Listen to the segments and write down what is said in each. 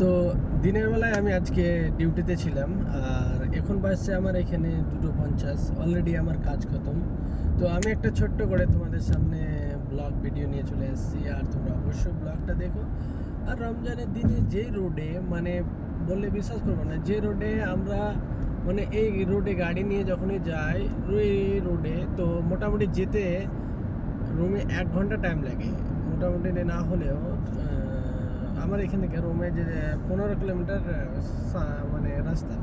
তো দিনের বেলায় আমি আজকে ডিউটিতে ছিলাম, আর এখন বাজছে আমার এখানে দুটো পঞ্চাশ অলরেডি আমার কাজ খতম। তো আমি একটা ছোট্ট করে তোমাদের সামনে ব্লগ ভিডিও নিয়ে চলে এসেছি, আর তোমরা অবশ্যই ব্লগটা দেখো। আর রমজানের দিনে যে রোডে মানে বললে বিশ্বাস করব না, যে রোডে আমরা মানে এই রোডে গাড়ি নিয়ে যখনই যাই এই রোডে তো মোটামুটি যেতে রুমে এক ঘণ্টা টাইম লাগে। মোটামুটি না হলেও আমার এখান থেকে রুমে যে পনেরো কিলোমিটার মানে রাস্তা,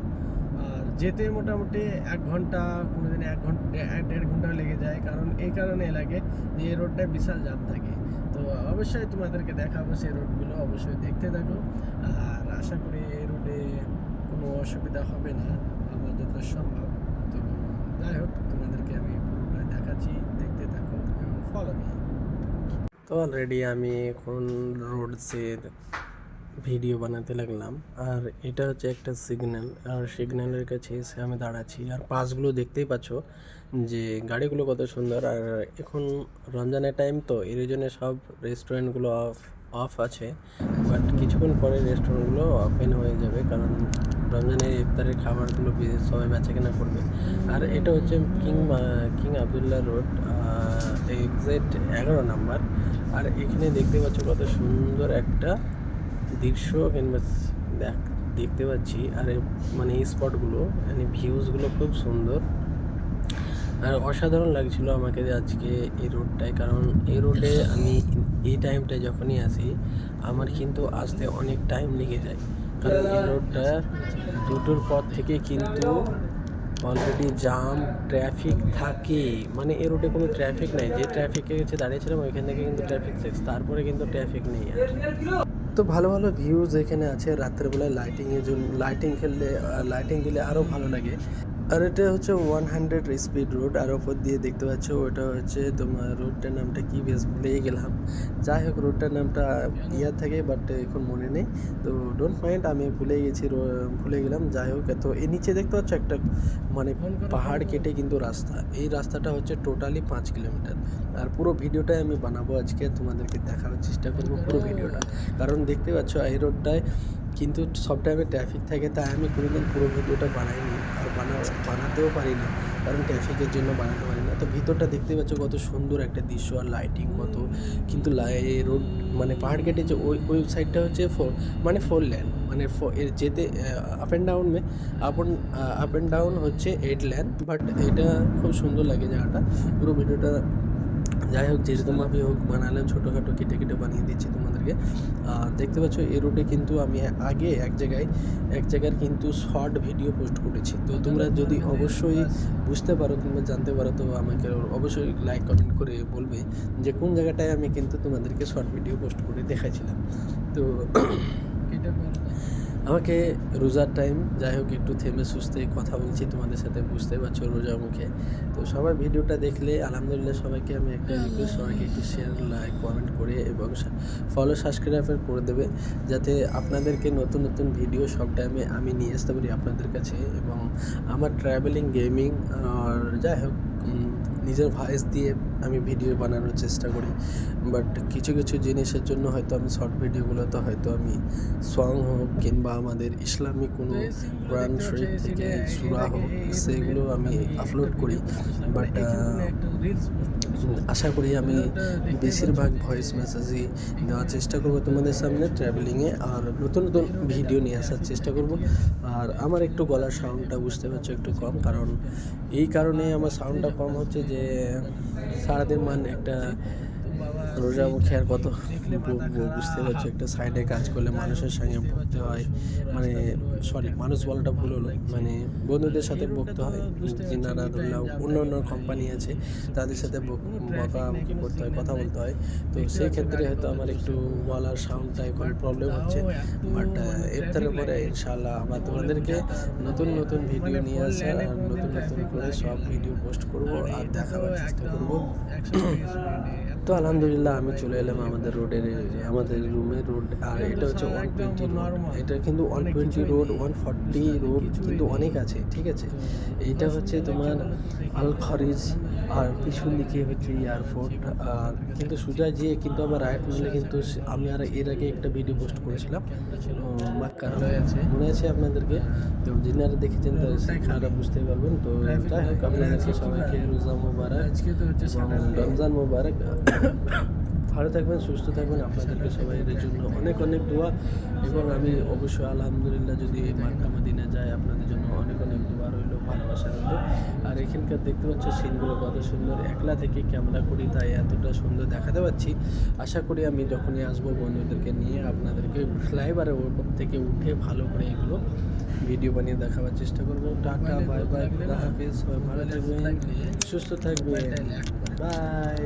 আর যেতে মোটামুটি এক ঘণ্টা কোনো দিন এক ঘণ্টা এক দেড় ঘণ্টা লেগে যায়। কারণ এই কারণে লাগে যে, এই রোডটায় বিশাল জাম থাকে। তো অবশ্যই তোমাদেরকে দেখাবো সেই রোডগুলো, অবশ্যই দেখতে থাকো। আর আশা করি এই রোডে কোনো অসুবিধা হবে না আমার যত সম্ভব। তো যাই হোক, তোমাদেরকে আমি পুরোটা দেখাচ্ছি, দেখতে থাকো এবং ফলো মি তো অলরেডি আমি এখন রোডসের ভিডিও বানাতে লাগলাম। আর এটা হচ্ছে একটা সিগন্যাল আর সিগন্যালের কাছে এসে আমি দাঁড়াচ্ছি। আর পাশগুলো দেখতেই পাচ্ছ যে গাড়িগুলো কত সুন্দর। আর এখন রমজানের টাইম তো, এর জন্য সব রেস্টুরেন্টগুলো অফ অফ আছে। বাট কিছুক্ষণ পরে রেস্টুরেন্টগুলো ওপেন হয়ে যাবে। কারণ রমজানের ইফতারের খাবারগুলো সবাই বেচা কেনা করবে। আর এটা হচ্ছে king king Abdullah road exact এগারো নাম্বার। আর এখানে দেখতে পাচ্ছ কত সুন্দর একটা দৃশ্য কিংবা দেখ, দেখতে পাচ্ছি। আর মানে এই স্পটগুলো মানে ভিউজগুলো খুব সুন্দর। আর অসাধারণ লাগছিল আমাকে যে আজকে এই রোডটায় কারণ এই রোডে আমি এই টাইমটায় যখনই আসি, আমার কিন্তু আসতে অনেক টাইম লেগে যায়। কারণ এই রোডটা দুটোর পর থেকে কিন্তু অলরেডি জাম ট্রাফিক থাকে। মানে এ রোডে কোনো ট্রাফিক নাই। যে ট্রাফিকে গেছে দাঁড়িয়েছিলাম, ওইখান থেকে কিন্তু ট্রাফিক শেষ তারপরে কিন্তু ট্রাফিক নেই আর। তো ভালো ভালো ভিউজ এখানে আছে। রাত্রেবেলায় লাইটিংয়ের জন্য লাইটিং খেললে লাইটিং দিলে আরও ভালো লাগে। আর এটা হচ্ছে ওয়ান হান্ড্রেড স্পিড রোড আর ওপর দিয়ে দেখতে পাচ্ছ ওটা হচ্ছে তোমার রোডটার নামটা কি বেশ ভুলেই গেলাম। যাই হোক রোডটার নামটা ইয়ার থাকে বাট এখন মনে নেই। তো ডোন্ট মাইন্ড আমি ভুলে গেছি ভুলে গেলাম। যাই হোক তো এর নিচে দেখতে পাচ্ছ একটা মানে পাহাড় কেটে কিন্তু রাস্তা। এই রাস্তাটা হচ্ছে টোটালি পাঁচ কিলোমিটার। আর পুরো ভিডিওটাই আমি বানাবো আজকে তোমাদেরকে দেখানোর চেষ্টা করব পুরো ভিডিওটা। কারণ দেখতে পাচ্ছ এই রোডটায় কিন্তু সব টাইমে ট্রাফিক থাকে, তাই আমি কোনোদিন পুরো ভিডিওটা বানাইনি আর বানা, বানাতেও পারি না কারণ ট্রাফিকের জন্য বানাতে পারি না তো ভিতরটা দেখতে পাচ্ছ কত সুন্দর একটা দৃশ্য আর লাইটিং কত। কিন্তু রোড মানে পাহাড় কেটে যে ওই সাইডটা হচ্ছে ফোর মানে ফোর ল্যান মানে এর যেতে আপ অ্যান্ড ডাউন মে আপ আপ অ্যান্ড ডাউন হচ্ছে এইট ল্যান্ড বাট এটা খুব সুন্দর লাগে জায়গাটা। পুরো ভিডিওটা যাই হোক যেরকম আমি হোক বানালাম, ছোটোখাটো কেটে কেটে বানিয়ে দিচ্ছি তোমাদেরকে। দেখতে পাচ্ছ, এই রুটে কিন্তু আমি আগে এক জায়গায়, এক জায়গার কিন্তু শর্ট ভিডিও পোস্ট করেছি। তো তোমরা যদি অবশ্যই বুঝতে পারো কিংবা জানতে পারো, তো আমাকে অবশ্যই লাইক, কমেন্ট করে বলবে যে কোন জায়গাটায় আমি কিন্তু তোমাদেরকে শর্ট ভিডিও পোস্ট করে দেখাইছিলাম। তো আমাকে রোজার টাইম যাই হোক একটু থেমে সুস্থে কথা বলছি তোমাদের সাথে বুঝতে পারছ রোজার মুখে। তো সবাই ভিডিওটা দেখলে, আলহামদুলিল্লাহ সবাইকে আমি একটা রিকোয়েস্ট সবাইকে একটু শেয়ার লাইক কমেন্ট করে এবং ফলো সাবস্ক্রাইবার করে দেবে, যাতে আপনাদেরকে নতুন নতুন ভিডিও সব টাইমে আমি নিয়ে আসতে পারি আপনাদের কাছে এবং আমার ট্রাভেলিং গেমিং আর যাই হোক নিজের ভয়েস দিয়ে আমি ভিডিও বানানোর চেষ্টা করি। বাট কিছু কিছু জিনিসের জন্য হয়তো আমি শর্ট ভিডিওগুলোতে হয়তো আমি সং হোক কিংবা আমাদের ইসলামিক কোনো কোরআন শরীফ থেকে সুরা হোক সেগুলো আমি আপলোড করি। বাট আশা করি আমি বেশিরভাগ ভয়েস মেসেজই দেওয়ার চেষ্টা করব তোমাদের সামনে ট্রাভেলিংয়ে আর নতুন নতুন ভিডিও নিয়ে আসার চেষ্টা করব। আর আমার একটু গলার সাউন্ডটা বুঝতে পারছ একটু কম, কারণ এই কারণে আমার সাউন্ডটা কম হচ্ছে যে সারাদিন মান একটা রোজা মুখে আর কত বুঝতে পারছ, একটা সাইডে কাজ করলে মানুষের সঙ্গে বকতে হয়। মানে সরি মানুষ বলাটা ভুল হলো। মানে বন্ধুদের সাথে বকতে হয় যিনারা ধরলাম, অন্য অন্য কোম্পানি আছে, তাদের সাথে বক- বকাবকি করতে হয়, কথা বলতে হয়। তো সেই ক্ষেত্রে হয়তো আমার একটু গলার সাউন্ডটা এখন প্রবলেম হচ্ছে। বাট ইফতারের পরে ইনশাআল্লাহ আবার তোমাদেরকে নতুন নতুন ভিডিও নিয়ে আসার আর নতুন নতুন করে সব ভিডিও পোস্ট করব, আর দেখাবার চেষ্টা করব। তো আলহামদুলিল্লাহ আমি চলে এলাম আমাদের রোডের আমাদের রুমের রোড আর এটা হচ্ছে ওয়ান টোয়েন্টি রোড এটা কিন্তু one twenty road one forty road কিন্তু অনেক আছে, ঠিক আছে? এইটা হচ্ছে তোমার আল খরিজ আর পিছন দিকে হচ্ছে এয়ারপোর্ট আর কিন্তু সোজা যেয়ে কিন্তু আমার রাইট নিলে কিন্তু আমি আর এর আগে একটা ভিডিও পোস্ট করেছিলাম। মাক্কা মনে আছে। আপনাদেরকে? তো যিনারা দেখেছেন তো আপনারা বুঝতে পারবেন। তো যাই হোক আপনাদেরকে সবাইকে রোজা মোবারক রমজান মোবারক। ভালো থাকবেন সুস্থ থাকবেন আপনাদেরকে সবাইদের জন্য অনেক অনেক দোয়া। এবং আমি অবশ্যই আলহামদুলিল্লাহ যদি মাক্কা মদিনা যাই আপনাদের জন্য অনেক অনেক দোয়া মধ্যে আর এখানকার দেখতে পাচ্ছ সিনগুলো কত সুন্দর। একলা থেকে ক্যামেরা করি তাই এতটা সুন্দর দেখাতে পাচ্ছি। আশা করি আমি যখনই আসব বন্ধুদেরকে নিয়ে আপনাদেরকে ফ্লাইওভারের ওপর থেকে উঠে ভালো করে এগুলো ভিডিও বানিয়ে দেখাবার চেষ্টা করব। টাটা বাই বাই হাফিজ সবাই ভালো থাকবেন সুস্থ থাকবেন। বাই